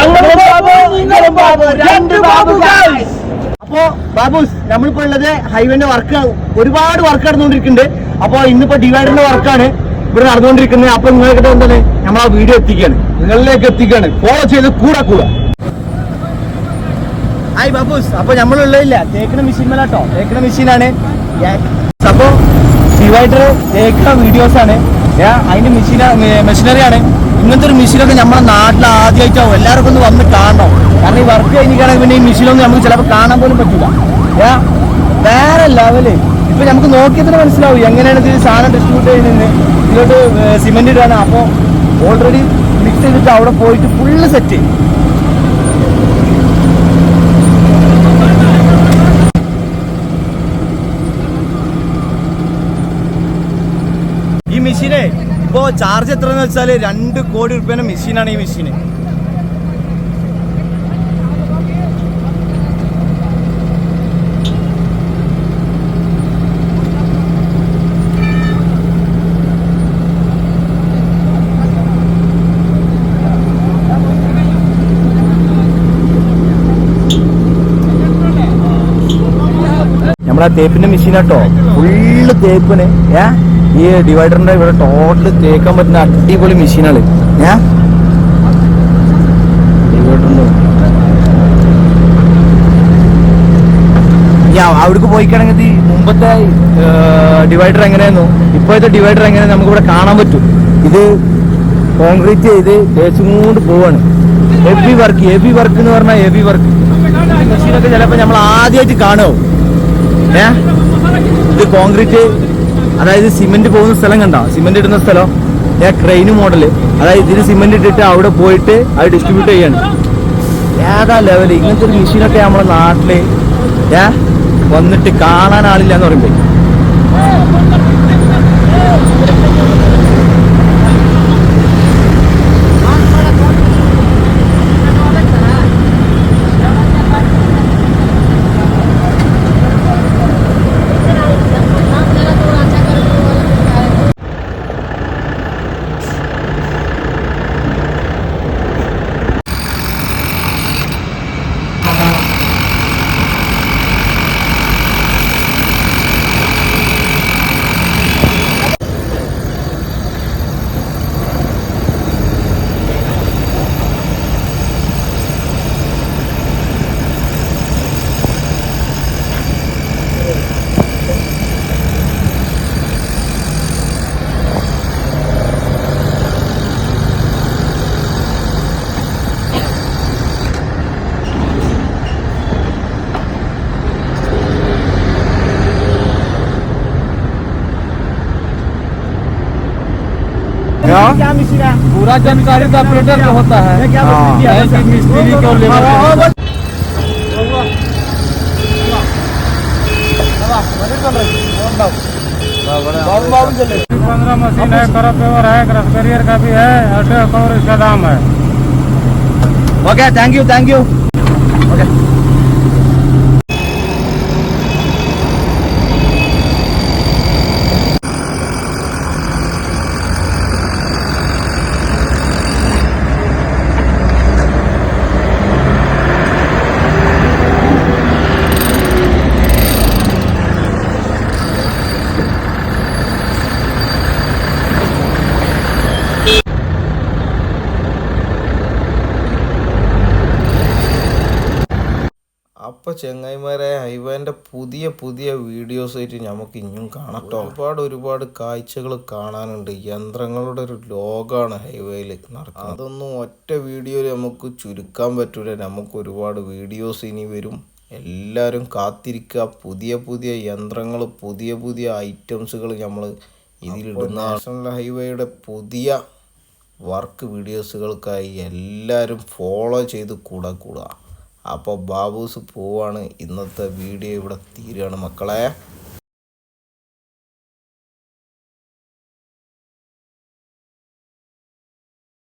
ഞങ്ങളും ബാബു നിങ്ങളും ബാബു. രണ്ട് ബാബു ഗൈസ് അപ്പോ ബാബുസ് നമ്മളിപ്പോ ഉള്ളത് ഹൈവേന്റെ വർക്ക് ഒരുപാട് വർക്ക് നടന്നുകൊണ്ടിരിക്കുന്നുണ്ട്. അപ്പോ ഇന്നിപ്പോ ഡിവൈഡറിന്റെ വർക്കാണ് ഇവിടെ നടന്നുകൊണ്ടിരിക്കുന്നത്. അപ്പൊ നിങ്ങൾക്ക് എന്താണ്? നമ്മൾ ആ വീഡിയോ എത്തിക്കാണ്. നിങ്ങളിലേക്ക് എത്തിക്കാണ്. ഫോളോ ചെയ്ത് കൂടെ കൂടെ. ഹായ് ബാബുസ് അപ്പൊ നമ്മളുള്ളതില്ല. തേക്കണ മെഷീൻ മേലാട്ടോ. തേക്കണ മെഷീനാണ് അപ്പൊ ഡിവൈഡർ തേക്കണ വീഡിയോസ് ആണ്. അതിന്റെ മെഷീന മെഷീനറി ആണ്. ഇങ്ങനത്തെ ഒരു മിഷീനൊക്കെ നമ്മുടെ നാട്ടിൽ ആദ്യമായിട്ടാവും എല്ലാവർക്കും ഒന്ന് വന്ന് കാണണം. കാരണം ഈ വർക്ക് കഴിഞ്ഞിട്ടാണെങ്കിൽ പിന്നെ ഈ മിഷീനൊന്നും നമുക്ക് ചിലപ്പോൾ കാണാൻ പോലും പറ്റില്ല ഏ, വേറെ ലെവൽ ഇപ്പൊ നമുക്ക് നോക്കിയതിന് മനസ്സിലാവും എങ്ങനെയാണ് ഇത് സാധനം ഡിസ്ട്രിബ്യൂട്ട് ചെയ്യുന്നത് ഇതിലോട്ട് സിമെന്റ് ഇടാണ് അപ്പോൾ ഓൾറെഡി മിക്സ് ചെയ്തിട്ട് അവിടെ പോയിട്ട് ഫുള്ള് സെറ്റ് ചെയ്യും ഈ മെഷീനെ ഇപ്പോ ചാർജ് എത്രയെന്ന് വെച്ചാൽ രണ്ട് കോടി റുപ്യേന്റെ മെഷീനാണ് ഈ മെഷീന് നമ്മളെ തേപ്പിന്റെ മെഷീനാട്ടോ ഫുള്ള് തേപ്പിന് ഏ? ഈ ഡിവൈഡറിന്റെ ഇവിടെ ടോട്ടൽ തേക്കാൻ പറ്റുന്ന അടിപൊളി മെഷീനാണ് ഏ? ഡിവൈഡറിന്റെ ഞാൻ അവിടേക്ക് പോയിക്കാണെങ്കിൽ മുമ്പത്തെ ഡിവൈഡർ എങ്ങനെയായിരുന്നു? ഇപ്പോഴത്തെ ഡിവൈഡർ എങ്ങനെ നമുക്ക് ഇവിടെ കാണാൻ പറ്റും. ഇത് കോൺക്രീറ്റ് ചെയ്ത് തേച്ചും കൊണ്ട് പോവാണ്. ഹെവി വർക്ക് ഹെവി വർക്ക് എന്ന് പറഞ്ഞാൽ ഹെവി വർക്ക് മെഷീനൊക്കെ ചിലപ്പോൾ നമ്മൾ ആദ്യമായിട്ട് കാണുമോ ഏ? ഇത് കോൺക്രീറ്റ് അതായത് സിമെന്റ് പോകുന്ന സ്ഥലം കണ്ടോ? സിമെന്റ് ഇടുന്ന സ്ഥലം. ഏ ക്രെയിൻ മോഡൽ അതായത് ഇതിന് സിമെന്റ് ഇട്ടിട്ട് അവിടെ പോയിട്ട് അത് ഡിസ്ട്രിബ്യൂട്ട് ചെയ്യാണ്. ഏതാ ലെവൽ ഇങ്ങനത്തെ ഒരു മെഷീനൊക്കെ നമ്മുടെ നാട്ടിൽ ഏ? വന്നിട്ട് കാണാൻ ആളില്ല എന്ന് പറയുമ്പോ. पूरा जानकारी तो ऑपरेटर को होता है मिस्त्री को पंद्रह मशीन है करप पेवर है क्रस करियर का भी है अठारह करोड़ इसका दाम है okay thank you thank you okay അപ്പോൾ ചെങ്ങായിമാരെ ഹൈവേന്റെ പുതിയ പുതിയ വീഡിയോസ് ആയിട്ട് നമുക്ക് ഇനിയും കാണട്ടോ ഒരുപാട് ഒരുപാട് കാഴ്ചകൾ കാണാനുണ്ട്. യന്ത്രങ്ങളുടെ ഒരു ലോകമാണ് ഹൈവേയിൽ നടക്കുന്നത്. അതൊന്നും ഒറ്റ വീഡിയോയിൽ നമുക്ക് ചുരുക്കാൻ പറ്റൂല. നമുക്ക് ഒരുപാട് വീഡിയോസ് ഇനി വരും. എല്ലാവരും കാത്തിരിക്കുക. പുതിയ പുതിയ യന്ത്രങ്ങൾ പുതിയ പുതിയ ഐറ്റംസുകൾ നമ്മൾ ഇതിലിടുന്ന നാഷണൽ ഹൈവേയുടെ പുതിയ വർക്ക് വീഡിയോസുകൾക്കായി എല്ലാവരും ഫോളോ ചെയ്ത് കൂടെ കൂടുക അപ്പോൾ ബാബൂസ് പോവാണ്. ഇന്നത്തെ വീഡിയോ ഇവിടെ തീരുകയാണ്. മക്കളെ